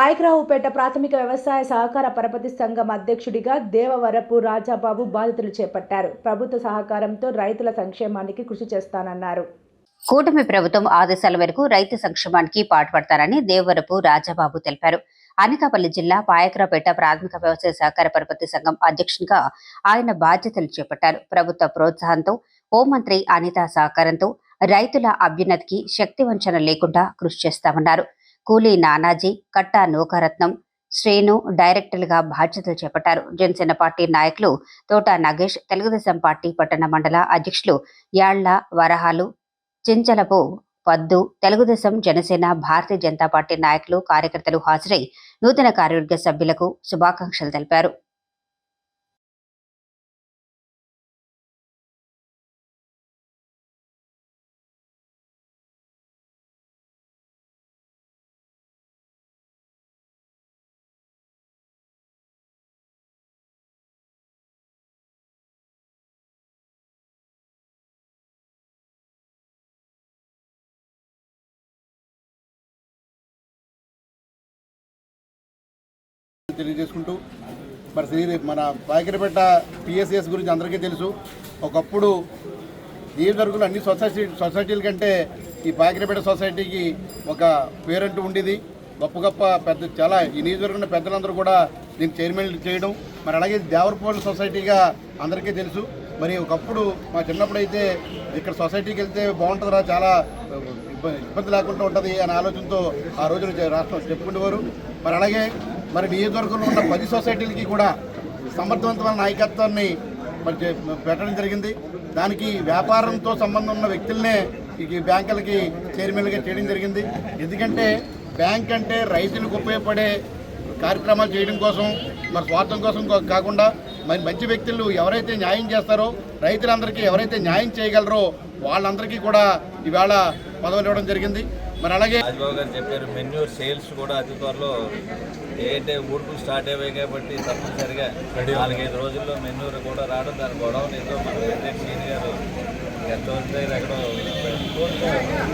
పాయకరావుపేట ప్రాథమిక వ్యవసాయ సహకార పరపతి సంఘం అధ్యక్షుడిగా దేవవరపు రాజాబాబు బాధ్యతలు చేపట్టారు. ప్రభుత్వ సహకారంతో రైతుల సంక్షేమానికి కృషి చేస్తానన్నారు. కూటమి ప్రభుత్వం ఆదేశాల మేరకు రైతు సంక్షేమానికి పాటుపడతారని దేవరపు రాజాబాబు తెలిపారు. అనకాపల్లి జిల్లా పాయకరాపేట ప్రాథమిక వ్యవసాయ సహకార పరపతి సంఘం అధ్యక్షునిగా ఆయన బాధ్యతలు చేపట్టారు. ప్రభుత్వ ప్రోత్సాహంతో హోంమంత్రి అనిత సహకారంతో రైతుల అభ్యున్నతికి శక్తి వంచన లేకుండా కృషి చేస్తామన్నారు. కూలీ నానాజీ కట్టా నూకరత్నం శ్రేణు డైరెక్టర్లుగా బాధ్యతలు చేపట్టారు. జనసేన పార్టీ నాయకులు తోట నగేష్ తెలుగుదేశం పార్టీ పట్టణ మండల అధ్యక్షులు యాళ్ళ వరహాలు చించలపు పద్దు తెలుగుదేశం జనసేన భారతీయ జనతా పార్టీ నాయకులు కార్యకర్తలు హాజరై నూతన కార్యవర్గ సభ్యులకు శుభాకాంక్షలు తెలిపారు. తెలియజేసుకుంటూ మరి శ్రీ మన పాయకరపేట పిఎస్ఎస్ గురించి అందరికీ తెలుసు. ఒకప్పుడు నియోజకవర్గంలో అన్ని సొసైటీ సొసైటీల కంటే ఈ పాయకరపేట సొసైటీకి ఒక పేరంటూ ఉండేది. గొప్ప గొప్ప పెద్ద చాలా ఈ నియోజకవర్గంలో పెద్దలందరూ కూడా దీన్ని చైర్మన్ చేయడం. మరి అలాగే దేవరపల్లి సొసైటీగా అందరికీ తెలుసు. మరి ఒకప్పుడు మా చిన్నప్పుడు అయితే ఇక్కడ సొసైటీకి వెళ్తే బాగుంటుందిరా చాలా ఇబ్బంది లేకుండా ఉంటుంది అనే ఆలోచనతో ఆ రోజున రాష్ట్రం చెప్పుకునేవారు మరి అలాగే మరి నియోజకవర్గంలో ఉన్న పది సొసైటీలకి కూడా సమర్థవంతమైన నాయకత్వాన్ని మరి చే- పెట్టడం జరిగింది. దానికి వ్యాపారంతో సంబంధం ఉన్న వ్యక్తులనే ఈ బ్యాంకులకి చైర్మన్గా చేయడం జరిగింది. ఎందుకంటే బ్యాంక్ అంటే రైతులకు ఉపయోగపడే కార్యక్రమాలు చేయడం కోసం మరి స్వార్థం కోసం కాకుండా మరి మంచి వ్యక్తులు ఎవరైతే న్యాయం చేస్తారో రైతులందరికీ ఎవరైతే న్యాయం చేయగలరో వాళ్ళందరికీ కూడా ఈవేళ పదవులు ఇవ్వడం జరిగింది. మరి అలాగే రాజ్బాబు గారు చెప్పారు మెన్యూర్ సేల్స్ కూడా అతి త్వరలో ఏంటంటే ఊడుపులు స్టార్ట్ అయ్యాయి కాబట్టి తప్పనిసరిగా నాలుగైదు రోజుల్లో మెన్యూర్ కూడా రావడం దాని గొడవ ఏదో మన సీని గారు ఎక్కడో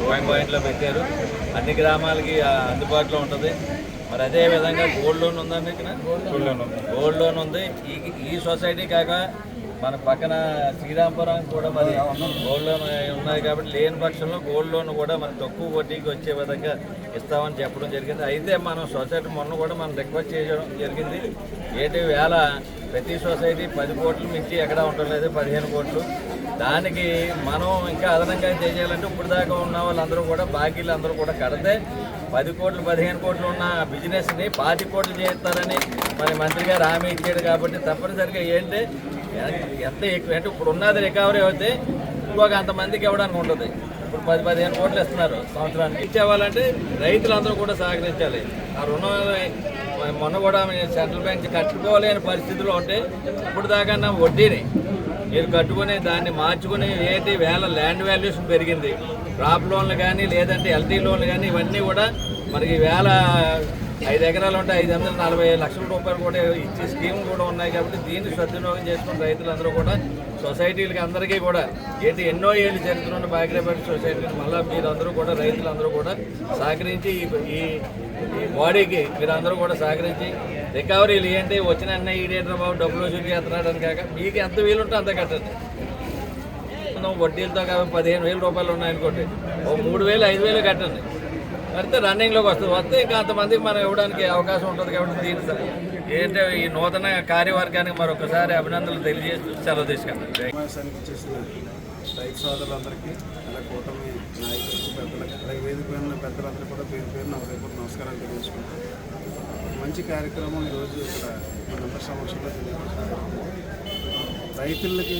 పాయింట్ పాయింట్లో పెట్టారు. అన్ని గ్రామాలకి ఆ, అందుబాటులో ఉంటుంది. మరి అదే విధంగా గోల్డ్ లోన్ ఉందండి ఇక్కడ గోల్డ్ లోన్ ఉంది. ఈ ఈ సొసైటీ కాక మన పక్కన శ్రీరాంపురం కూడా మరి గోల్డ్ లోన్ ఉన్నాయి కాబట్టి లేని పక్షంలో గోల్డ్ లోన్ కూడా మనకు తక్కువ వడ్డీకి వచ్చే విధంగా ఇస్తామని చెప్పడం జరిగింది. అయితే మనం సొసైటీ మొన్న కూడా మనం రిక్వెస్ట్ చేయడం జరిగింది. ఏంటి వేళ ప్రతి సొసైటీ పది కోట్లు మించి ఉండడం ఉండలేదు పదిహేను కోట్లు. దానికి మనం ఇంకా అదనంగా చేయాలంటే ఇప్పుడు దాకా ఉన్న వాళ్ళందరూ కూడా బాకీలు అందరూ కూడా కడితే పది కోట్లు పదిహేను కోట్లు ఉన్న బిజినెస్ని పాతి కోట్లు చేస్తారని మరి మంత్రి గారు హామీ ఇచ్చాడు కాబట్టి తప్పనిసరిగా ఏంటి? ఎంత ఎక్కువ అంటే ఇప్పుడు ఉన్నది రికవరీ అయితే ఇంకొక అంతమందికి ఇవ్వడానికి ఉంటుంది. ఇప్పుడు పది పదిహేను కోట్లు ఇస్తున్నారు సంవత్సరానికి. ఇచ్చేవాళ్ళంటే రైతులందరూ కూడా సహకరించాలి. ఆ రుణం మొన్న కూడా సెంట్రల్ బ్యాంక్ కట్టుకోలేని పరిస్థితిలో ఉంటే ఇప్పుడు దాకా వడ్డీని మీరు కట్టుకునే దాన్ని మార్చుకుని ఏంటి వేల ల్యాండ్ వాల్యూషన్ పెరిగింది. క్రాప్ లోన్లు కానీ లేదంటే ఎల్టీ లోన్లు కానీ ఇవన్నీ కూడా మనకి వేల ఐదు ఎకరాలు ఉంటే ఐదు వందల నలభై లక్షల రూపాయలు కూడా ఇచ్చే స్కీమ్ కూడా ఉన్నాయి కాబట్టి దీన్ని సద్వినియోగం చేసుకున్న రైతులందరూ కూడా సొసైటీలకి అందరికీ కూడా ఏంటి ఎన్నో ఏళ్ళు చరిత్ర ఉన్న బాగ్రేపేట సొసైటీని మళ్ళీ మీరందరూ కూడా రైతులందరూ కూడా సహకరించి ఈ ఈ బాడీకి మీరందరూ కూడా సహకరించి రికవరీలు ఏంటి? వచ్చిన అన్న ఈడేటర్ బాబు డబ్బులు వసూలు చేస్తున్నాడు అని కాక మీకు ఎంత వీలుంటే అంత కట్టండి. మనం వడ్డీలతో కాబట్టి పదిహేను వేల రూపాయలు ఉన్నాయనుకోండి. ఓ మూడు వేలు ఐదు వేలు కట్టండి. కడితే రన్నింగ్లోకి వస్తుంది. వస్తే ఇంకా అంతమందికి మనం ఇవ్వడానికి అవకాశం ఉంటుంది కాబట్టి దీని ఏంటంటే ఈ నూతన కార్యవర్గానికి మరొకసారి అభినందనలు తెలియజేస్తూ సెలవు తీసుకెళ్ళండి రైతు సోదరులందరికీ అలా కూటమి నాయకులకు పెద్దలకు అలాగే వేదిక పెద్దలందరూ కూడా పేరు పేరు నా నమస్కారాలు తెలియజేసుకుంటాను మంచి కార్యక్రమం ఈరోజు ఇక్కడ మనందరి సమక్షంలో తెలియజేస్తున్నాం రైతులకి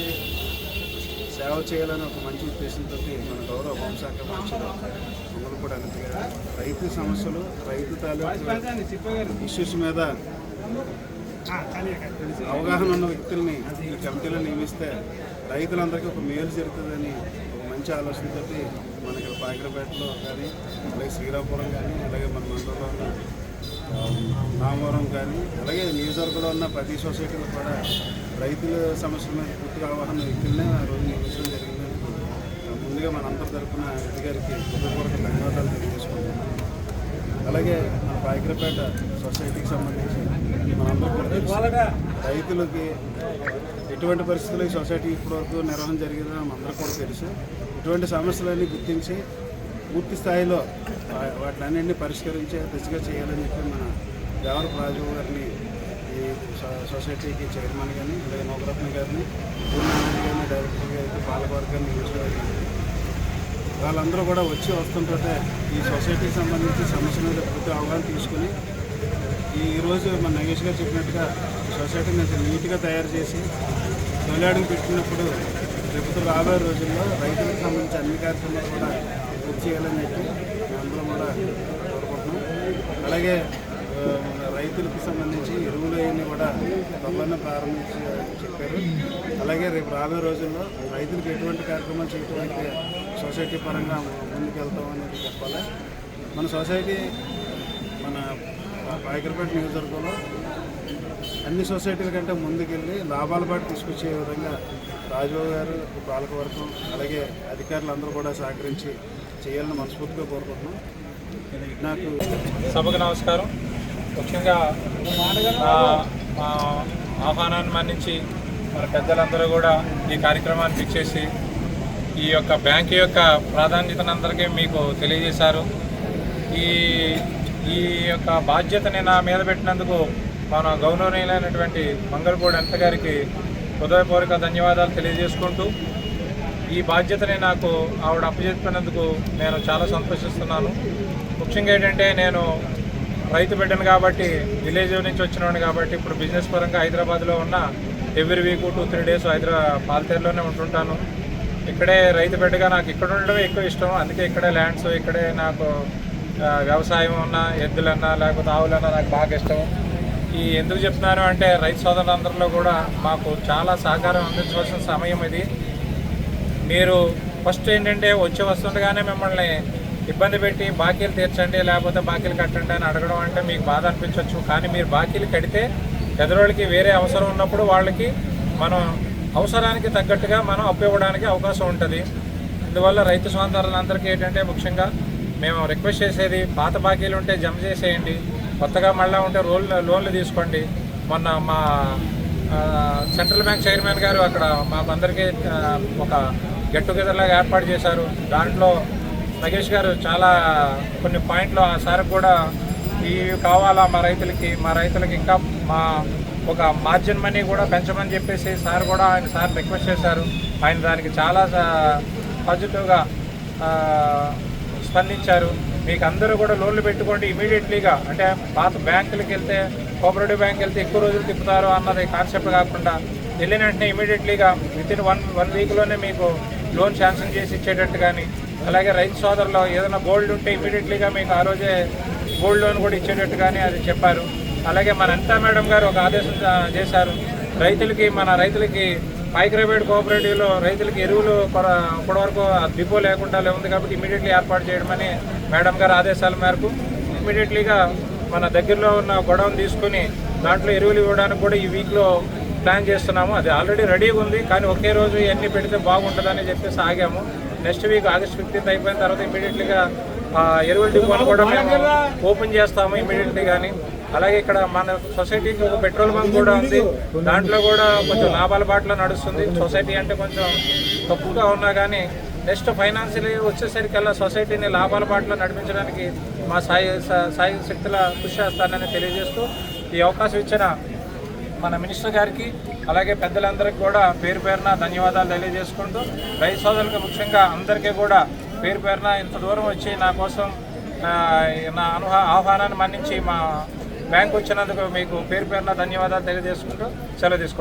సేవ చేయాలని ఒక మంచి ఉద్దేశంతో మన గౌరవ హోంశాఖ మంత్రులు కూడా అనంత రైతు సమస్యలు రైతు తాలూకు ఇష్యూస్ మీద అవగాహన ఉన్న వ్యక్తుల్ని ఈ కమిటీలో నియమిస్తే రైతులందరికీ ఒక మేలు జరుగుతుందని ఒక మంచి ఆలోచనతో మన ఇక్కడ పాకిరపేటలో కానీ అలాగే శ్రీరాపురం కానీ అలాగే మన మండలంలో రామవరం నామవరం కానీ అలాగే నియోజకవర్గంలో ఉన్న ప్రతి సొసైటీలో కూడా రైతుల సమస్యల మీద పూర్తిగా అవగాహన వ్యక్తులనే ఆ రోజు నియమించడం జరిగిందని ఆ, ముందుగా మనందరి తరపున రెడ్డి గారికి హృదయపూర్వక ధన్యవాదాలు తెలియజేసుకుంటున్నాను. అలాగే మన పాయకరపేట సొసైటీకి సంబంధించి మనందరూ కూడా రైతులకి ఎటువంటి పరిస్థితుల్లో ఈ సొసైటీ ఇప్పటివరకు నిర్వహణ జరిగిందో మనందరూ కూడా తెలుసు. ఇటువంటి సమస్యలన్నీ గుర్తించి పూర్తి స్థాయిలో వా- వాటిలన్నింటినీ పరిష్కరించే దిశగా చేయాలని చెప్పి మన దేవరపు రాజు గారిని ఈ సొ- సొసైటీకి చైర్మన్ కానీ అలాగే నౌకరత్న గారిని గురునారాయణ గారిని డైరెక్టర్గా అయితే పాలకవర్గాన్ని నియమించడం వాళ్ళందరూ కూడా వచ్చి వస్తుంటే ఈ సొసైటీకి సంబంధించి సమస్య మీద పూర్తి అవగాహన తీసుకుని ఈరోజు మన నగేష్ గారు చెప్పినట్టుగా సొసైటీని ఇంత నీట్గా తయారు చేసి తొలియాడుగు పెట్టినప్పుడు రేపు రాబోయే రోజుల్లో రైతులకు సంబంధించి అన్ని కార్యక్రమాలు కూడా పూర్తి చేయాలని చెప్పి అందరం కూడా కోరుకుంటున్నాం. అలాగే మన రైతులకు సంబంధించి ఎరువులు అవన్నీ కూడా త్వరలోనే ప్రారంభించి చెప్పారు. అలాగే రేపు రాబోయే రోజుల్లో రైతులకు ఎటువంటి కార్యక్రమాలు చేయటం సొసైటీ పరంగా ముందుకు చెప్పాలి. మన సొసైటీ మన పాయకరపేట నియోజకవర్గంలో అన్ని సొసైటీల కంటే ముందుకెళ్ళి లాభాల పాటు తీసుకొచ్చే విధంగా రాజబాబు గారు పాలకవర్గం అలాగే అధికారులు అందరూ కూడా సహకరించి చేయాలని మనస్ఫూర్తిగా కోరుకుంటున్నాం. నాకు సభకు నమస్కారం. ముఖ్యంగా ఆ, మా ఆహ్వానాన్ని మన్నించి మన పెద్దలందరూ కూడా ఈ కార్యక్రమాన్ని ఇచ్చేసి ఈ యొక్క బ్యాంక్ యొక్క ప్రాధాన్యతను అందరికీ మీకు తెలియజేశారు. ఈ ఈ యొక్క బాధ్యతని నా మీద పెట్టినందుకు మన గౌరవనీయులైనటువంటి మంగళపూడి ఎంత గారికి హృదయపూర్వక ధన్యవాదాలు తెలియజేసుకుంటూ ఈ బాధ్యతని నాకు ఆవిడ అప్పచెప్పినందుకు నేను చాలా సంతోషిస్తున్నాను. ముఖ్యంగా ఏంటంటే నేను రైతు బిడ్డను కాబట్టి విలేజ్ నుంచి వచ్చినవాడిని కాబట్టి ఇప్పుడు బిజినెస్ పరంగా హైదరాబాద్లో ఉన్న every week two three days Hyderabad పాలతేరులోనే ఉంటుంటాను. ఇక్కడే రైతు బిడ్డగా నాకు ఇక్కడ ఉండడమే ఎక్కువ ఇష్టం. అందుకే ఇక్కడే ల్యాండ్స్ ఇక్కడే నాకు వ్యవసాయం అన్నా ఎద్దులన్నా లేకపోతే ఆవులన్నా నాకు బాగా ఇష్టం. ఈ ఎందుకు చెప్తున్నాను అంటే రైతు సోదరులందరిలో కూడా మాకు చాలా సహకారం అందించవలసిన సమయం ఇది. మీరు ఫస్ట్ ఏంటంటే వచ్చి వస్తుండగానే మిమ్మల్ని ఇబ్బంది పెట్టి బాకీలు తీర్చండి లేకపోతే బాకీలు కట్టండి అని అడగడం అంటే మీకు బాధ అనిపించవచ్చు కానీ మీరు బాకీలు కడితే ఎదురోళ్ళకి వేరే అవసరం ఉన్నప్పుడు వాళ్ళకి మనం అవసరానికి తగ్గట్టుగా మనం అప్పు ఇవ్వడానికి అవకాశం ఉంటుంది. అందువల్ల రైతు సోదరులందరికీ ఏంటంటే ముఖ్యంగా మేము రిక్వెస్ట్ చేసేది పాత బాకీలు ఉంటే జమ చేసేయండి కొత్తగా మళ్ళీ ఉంటే రోల్ లోన్లు తీసుకోండి. మొన్న మా సెంట్రల్ బ్యాంక్ చైర్మన్ గారు అక్కడ మాకందరికీ ఆ, ఒక గెట్ టుగెదర్ లాగా ఏర్పాటు చేశారు. దాంట్లో నగేష్ గారు చాలా కొన్ని పాయింట్లు ఆ సార్ కూడా ఇవి కావాలా మా రైతులకి మా రైతులకి ఇంకా మా ఒక మార్జిన్ మనీ కూడా పెంచమని చెప్పేసి సార్ కూడా ఆయన సార్ రిక్వెస్ట్ చేశారు. ఆయన దానికి చాలా పాజిటివ్గా స్పందించారు. మీకు అందరూ కూడా లోన్లు పెట్టుకోండి ఇమీడియట్లీగా. అంటే పాత బ్యాంకులకు వెళ్తే కోఆపరేటివ్ బ్యాంక్ వెళ్తే ఎక్కువ రోజులు తిప్పుతారు అన్నది కాన్సెప్ట్ కాకుండా వెళ్ళిన వెంటనే ఇమీడియట్లీగా వితిన్ వన్ వన్ వీక్లోనే మీకు లోన్ శాంక్షన్ చేసి ఇచ్చేటట్టు కానీ అలాగే రైతు సోదరులో ఏదైనా గోల్డ్ ఉంటే ఇమీడియట్లీగా మీకు ఆ రోజే గోల్డ్ లోన్ కూడా ఇచ్చేటట్టు కానీ అది చెప్పారు. అలాగే మన అనితా మేడం గారు ఒక ఆదేశం చేశారు. రైతులకి మన రైతులకి మైక్రోవేట్ కోఆపరేటివ్లో రైతులకి ఎరువులు ఇప్పటివరకు డిపో లేకుండా ఉంది కాబట్టి ఇమీడియట్లీ ఏర్పాటు చేయడమని మేడం గారు ఆదేశాల మేరకు ఇమీడియట్లీగా మన దగ్గరలో ఉన్న గొడవను తీసుకుని దాంట్లో ఎరువులు ఇవ్వడానికి కూడా ఈ వీక్లో ప్లాన్ చేస్తున్నాము. అది ఆల్రెడీ రెడీగా ఉంది. కానీ ఒకే రోజు ఇవన్నీ పెడితే బాగుంటుందని చెప్పేసి ఆగాము. నెక్స్ట్ వీక్ ఆగస్ట్ ఫిఫ్టీన్త్ అయిపోయిన తర్వాత ఇమీడియట్లీగా ఎరువుల డిపోను కూడా మేము ఓపెన్ చేస్తాము ఇమీడియట్లీ కానీ అలాగే ఇక్కడ మన సొసైటీకి ఒక పెట్రోల్ బంక్ కూడా ఉంది. దాంట్లో కూడా కొంచెం లాభాల బాటలో నడుస్తుంది. సొసైటీ అంటే కొంచెం తప్పుగా ఉన్నా కానీ నెక్స్ట్ ఫైనాన్షియల్ వచ్చేసరికల్లా సొసైటీని లాభాల బాటలో నడిపించడానికి మా సాయి సా- సాయి శక్తుల కృషి చేస్తానని తెలియజేస్తూ ఈ అవకాశం ఇచ్చిన మన మినిస్టర్ గారికి అలాగే పెద్దలందరికీ కూడా పేరు పేరున ధన్యవాదాలు తెలియజేసుకుంటూ రైతు సోదరులకు ముఖ్యంగా అందరికీ కూడా పేరు పేరున ఇంత దూరం వచ్చి నా కోసం నా అనుహ ఆహ్వానాన్ని మన్నించి మా బ్యాంకు వచ్చినందుకు మీకు పేరు పేరున ధన్యవాదాలు తెలియజేసుకుంటూ సెలవు తీసుకోండి